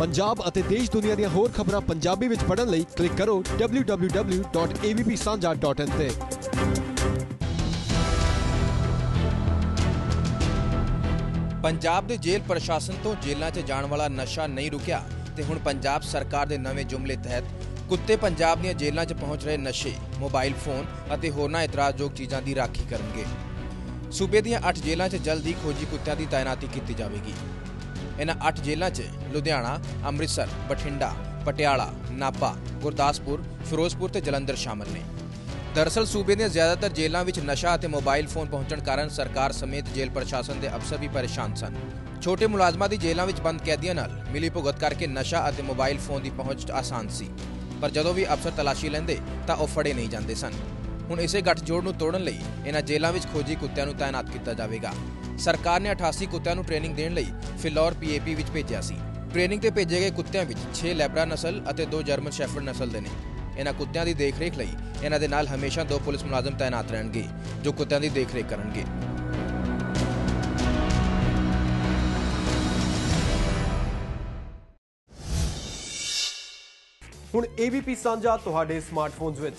ਪੰਜਾਬ ਅਤੇ ਦੇਸ਼ ਦੁਨੀਆ ਦੀਆਂ ਹੋਰ ਖਬਰਾਂ ਪੰਜਾਬੀ ਵਿੱਚ ਪੜ੍ਹਨ ਲਈ ਕਲਿੱਕ ਕਰੋ www.avpsanja.in ਤੇ। ਪੰਜਾਬ ਦੇ ਜੇਲ੍ਹ ਪ੍ਰਸ਼ਾਸਨ ਤੋਂ ਜੇਲ੍ਹਾਂ 'ਚ ਜਾਣ ਵਾਲਾ ਨਸ਼ਾ ਨਹੀਂ ਰੁਕਿਆ ਤੇ ਹੁਣ ਪੰਜਾਬ ਸਰਕਾਰ ਦੇ ਨਵੇਂ ਜੁਮਲੇ ਤਹਿਤ ਕੁੱਤੇ ਪੰਜਾਬ ਦੀਆਂ ਜੇਲ੍ਹਾਂ 'ਚ ਪਹੁੰਚ ਰਹੇ ਨਸ਼ੇ, ਮੋਬਾਈਲ ਫੋਨ ਅਤੇ ਹੋਰਨਾਂ ਇਤਰਾਜ਼ਯੋਗ ਚੀਜ਼ਾਂ ਦੀ ਰਾਖੀ ਕਰਨਗੇ। ਸੂਬੇ ਦੀਆਂ 8 ਜੇਲ੍ਹਾਂ 'ਚ ਜਲਦੀ ਖੋਜੀ ਕੁੱਤਿਆਂ ਦੀ ਤਾਇਨਾਤੀ ਕੀਤੀ ਜਾਵੇਗੀ। ਇਹਨਾਂ 8 ਜੇਲ੍ਹਾਂ 'ਚ ਲੁਧਿਆਣਾ, ਅੰਮ੍ਰਿਤਸਰ, ਬਠਿੰਡਾ, ਪਟਿਆਲਾ, ਨਾਭਾ, ਗੁਰਦਾਸਪੁਰ, ਫਿਰੋਜ਼ਪੁਰ ਤੇ ਜਲੰਧਰ ਸ਼ਾਮਲ ਨੇ। ਦਰਅਸਲ ਸੂਬੇ ਦੀਆਂ ਜ਼ਿਆਦਾਤਰ ਜੇਲ੍ਹਾਂ ਵਿੱਚ ਨਸ਼ਾ ਅਤੇ ਮੋਬਾਈਲ ਫੋਨ ਪਹੁੰਚਣ ਕਾਰਨ ਸਰਕਾਰ ਸਮੇਤ ਜੇਲ੍ਹ ਪ੍ਰਸ਼ਾਸਨ ਦੇ ਅਫਸਰ ਵੀ ਪਰੇਸ਼ਾਨ ਸਨ। ਛੋਟੇ ਮੁਲਾਜ਼ਮਾਂ ਦੀ ਜੇਲ੍ਹਾਂ ਵਿੱਚ ਬੰਦ ਕੈਦੀਆਂ ਨਾਲ ਮਿਲੀ ਭੁਗਤ ਕਰਕੇ ਨਸ਼ਾ ਅਤੇ ਮੋਬਾਈਲ ਫੋਨ ਦੀ ਪਹੁੰਚ ਆਸਾਨ ਸੀ। ਪਰ ਜਦੋਂ ਵੀ ਅਫਸਰ ਤਲਾਸ਼ੀ ਲੈਂਦੇ ਤਾਂ ਉਹ ਫੜੇ ਨਹੀਂ ਜਾਂਦੇ ਸਨ। ਹੁਣ ਇਸੇ ਗੱਠਜੋੜ ਨੂੰ ਤੋੜਨ ਲਈ ਇਹਨਾਂ ਜੇਲ੍ਹਾਂ ਵਿੱਚ ਖੋਜੀ ਕੁੱਤਿਆਂ ਨੂੰ ਤਾਇਨਾਤ ਕੀਤਾ ਜਾਵੇਗਾ। ਸਰਕਾਰ ਨੇ 88 ਕੁੱਤਿਆਂ ਨੂੰ ਟ੍ਰੇਨਿੰਗ ਦੇਣ ਲਈ ਫਿਲੌਰ ਪੀਏਪੀ ਵਿੱਚ ਭੇਜਿਆ ਸੀ। ਟ੍ਰੇਨਿੰਗ ਤੇ ਭੇਜੇ ਗਏ ਕੁੱਤਿਆਂ ਵਿੱਚ 6 ਲੈਬਰਾ ਨਸਲ ਅਤੇ 2 ਜਰਮਨ ਸ਼ੈਫਰਡ ਨਸਲ ਦੇ ਨੇ। ਇਹਨਾਂ ਕੁੱਤਿਆਂ ਦੀ ਦੇਖਰੇਖ ਲਈ ਇਹਨਾਂ ਦੇ ਨਾਲ ਹਮੇਸ਼ਾ ਦੋ ਪੁਲਿਸ ਮੁਲਾਜ਼ਮ ਤਾਇਨਾਤ ਰਹਿਣਗੇ, ਜੋ ਕੁੱਤਿਆਂ ਦੀ ਦੇਖਰੇਖ ਕਰਨਗੇ। ਹੁਣ AVP ਸਾਂਝਾ ਤੁਹਾਡੇ ਸਮਾਰਟਫੋਨਸ ਵਿੱਚ।